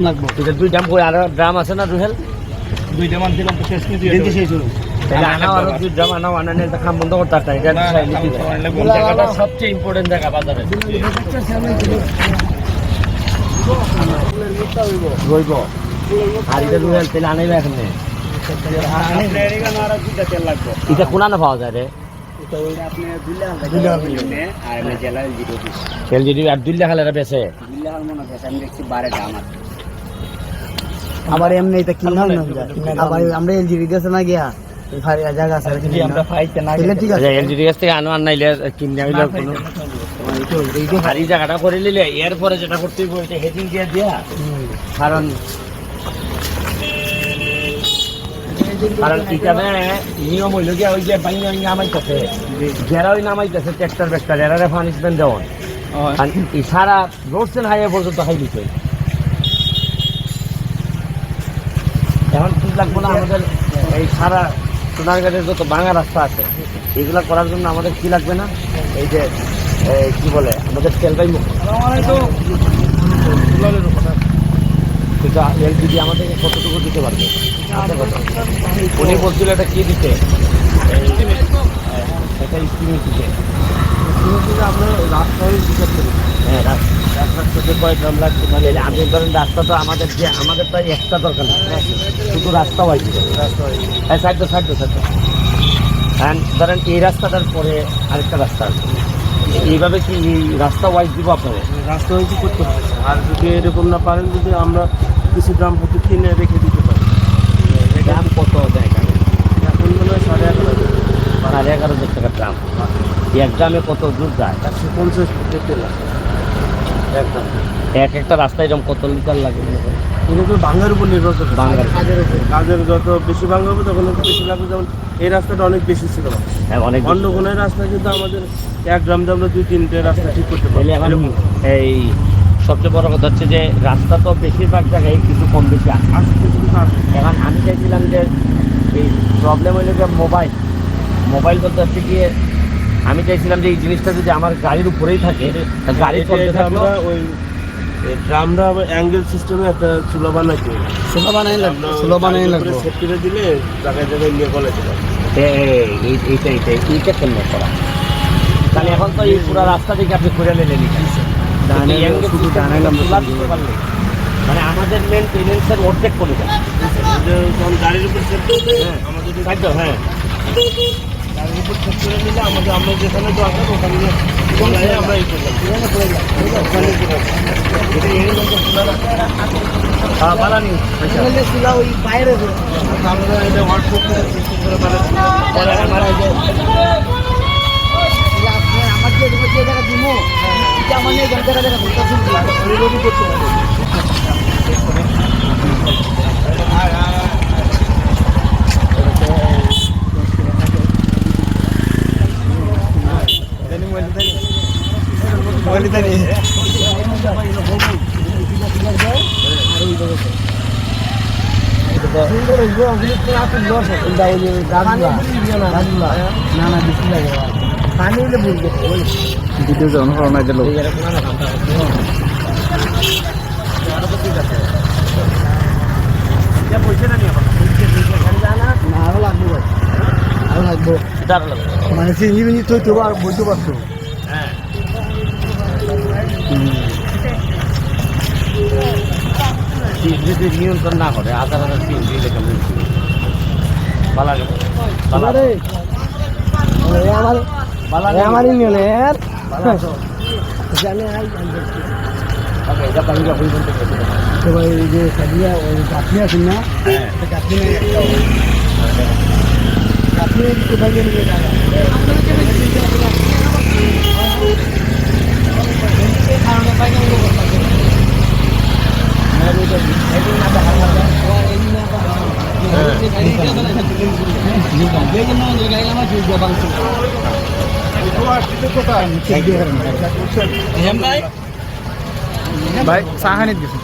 লাগবো। এটা দুই ড্রাম করে আর ড্রাম আছে না রুহেল দুইটা মান দিলাম তো শেষ কিন্তু দিদি শেষ হলো। তাহলে আনাও আরও দুই ড্রাম আনাও খাম বন্ধ করতে পারতাম এটা না, না, বন্ধ করা লাগবে। কোন জায়গাটা সবচেয়ে ইম্পর্টেন্ট জায়গা বাজারে। রইব। আর এটা রুহেল তেল আনাইবে এখন এটা কোনানে পাওয়া যায় রে? আব্দুল্লাহ খালেরা বেছে আবার এমনি এটা কিনলাম না আবার আমরা এলজিবি গেছে না গিয়া ভারী জায়গা আছে আমরা ফাইতে না ঠিক আছে। এলজিডি কাছ থেকে আনো আর নাইলে কিনে আইলে কোনো। আর এই জায়গাটা করে নিলে এরপরে যেটা করতে হইব এটা হেডিং দিয়ে দিয়া। কারণ কারণ এখানে নিয়ম হইল গিয়া ওই যে বাইন নামাইতেছে। যারা ওই নামাইতেছে ট্রাক্টর ব্যাক্টর এরা পানিশমেন্ট দেওয়ান আর এই সারা রোডসেন হাইওয়ে পর্যন্ত হাই দিতে এখন কি লাগবো না আমাদের এই সারা সোনারগাঁয়ের যত ভাঙা রাস্তা আছে, এগুলা করার জন্য আমাদের কি লাগবে না? এই যে কি বলে, আমাদের তেলবাই মুখ কিন্তু এলপিজি আমাদেরকে কতটুকু দিতে পারবে? আছে উনি বলছিল এটা কি দিতে? এটা স্কিমে দিতে। আমরা রাস্তা। হয়ে জিজ্ঞেস করি হ্যাঁ গ্রাম লাগছে মানে আমি ধরেন রাস্তা তো আমাদের যে আমাদের তো একটা দরকার নেই শুধু রাস্তা হয়েছে হ্যাঁ সাইড তো সাইড তো সাইড হ্যাঁ ধরেন এই রাস্তাটার পরে আরেকটা রাস্তা আছে। এইভাবে কি এই রাস্তা ওয়াইজ দিব আপনারা রাস্তা হয়েছে করতে হবে। আর যদি এরকম না পারেন যদি আমরা কিছু গ্রাম প্রতি কিনে রেখে দিতে পারি। দাম কত দেয় এখানে? মনে হয় সাড়ে এগারো সাড়ে এগারো হাজার টাকার দাম এক গ্রামে কত দূর যায়? একশো পঞ্চাশ দেখতে না একদম এক একটা রাস্তায় এরকম কত লিটার লাগে করেন? ভাঙার উপর নির্ভর করছে ভাঙার কাজের যত বেশি ভাঙা হবে তখন বেশি লাগবে। যেমন এই রাস্তাটা অনেক বেশি ছিল। হ্যাঁ অনেক। অন্য কোনো রাস্তা কিন্তু আমাদের এক গ্রাম দিয়ে আমরা দুই তিনটে রাস্তা ঠিক করতে পারি এই সবচেয়ে বড় কথা হচ্ছে যে রাস্তা তো বেশিরভাগ জায়গায় কিছু কম বেশি কিন্তু এখন আমি চাইছিলাম যে এই প্রবলেম হইল যে মোবাইল মোবাইল বলতে হচ্ছে গিয়ে আমি চাইছিলাম যে এই জিনিসটা যদি আমার গাড়ির উপরেই থাকে তা গাড়ি চলতে থাকল। ওই ড্রামটা অ্যাঙ্গেল সিস্টেমে একটা চুলা বানাইতে ষোলো বানাই লাগবে ষোলো বানাই লাগবে। সেট করে দিলে জায়গায় জায়গায় নিয়ে এ- এই- এইটা এইটা এইটা কেমন করা? তাহলে এখন তো এই পুরো রাস্তা থেকে আপনি ঘুরে নিলেন মানে আমাদের মেনটেনেন্সের অর্ধেক গাড়ির উপর হ্যাঁ। আমাদের হ্যাঁ। গাড়ির উপর সেট করে নিলে আমাদের আমরা যেখানে দরকার ওখানে আমরা এই করলাম ওখানে করে এটা খোলা। হ্যাঁ, বানানি। আমরা এটা হোয়াটসঅ্যাপ করে সিস্টেম করে বানাচ্ছি পরে আমার এই যে আমার যে যে জায়গা দিমো এটা আমার নিয়ে জায়গা জায়গা বলতে শুনছি করতে হবে ভিডিও জন করোনা গেল এটা বলছে না নি এখন? আরও লাগবে লাগবে। এটা আরও লাগবে। মানে সিঞ্জি মিঞ্জি তুই তো আর বলতে পারছ যদি নিয়ন্ত্রণ না করে হাজার হাজার পিস দিলে কেমন ভালো লাগে ভালো লাগে। আমার ভালো লাগে। আমার ইউনিয়নের জানে আই ওকে এটা পানি যখন বলতে হবে তো ভাই এই যে সাদিয়া ওই কাপনি আছেন না? হ্যাঁ। কাপনি কাপনি কোথায় গেলে ভাই চাহানি দিছে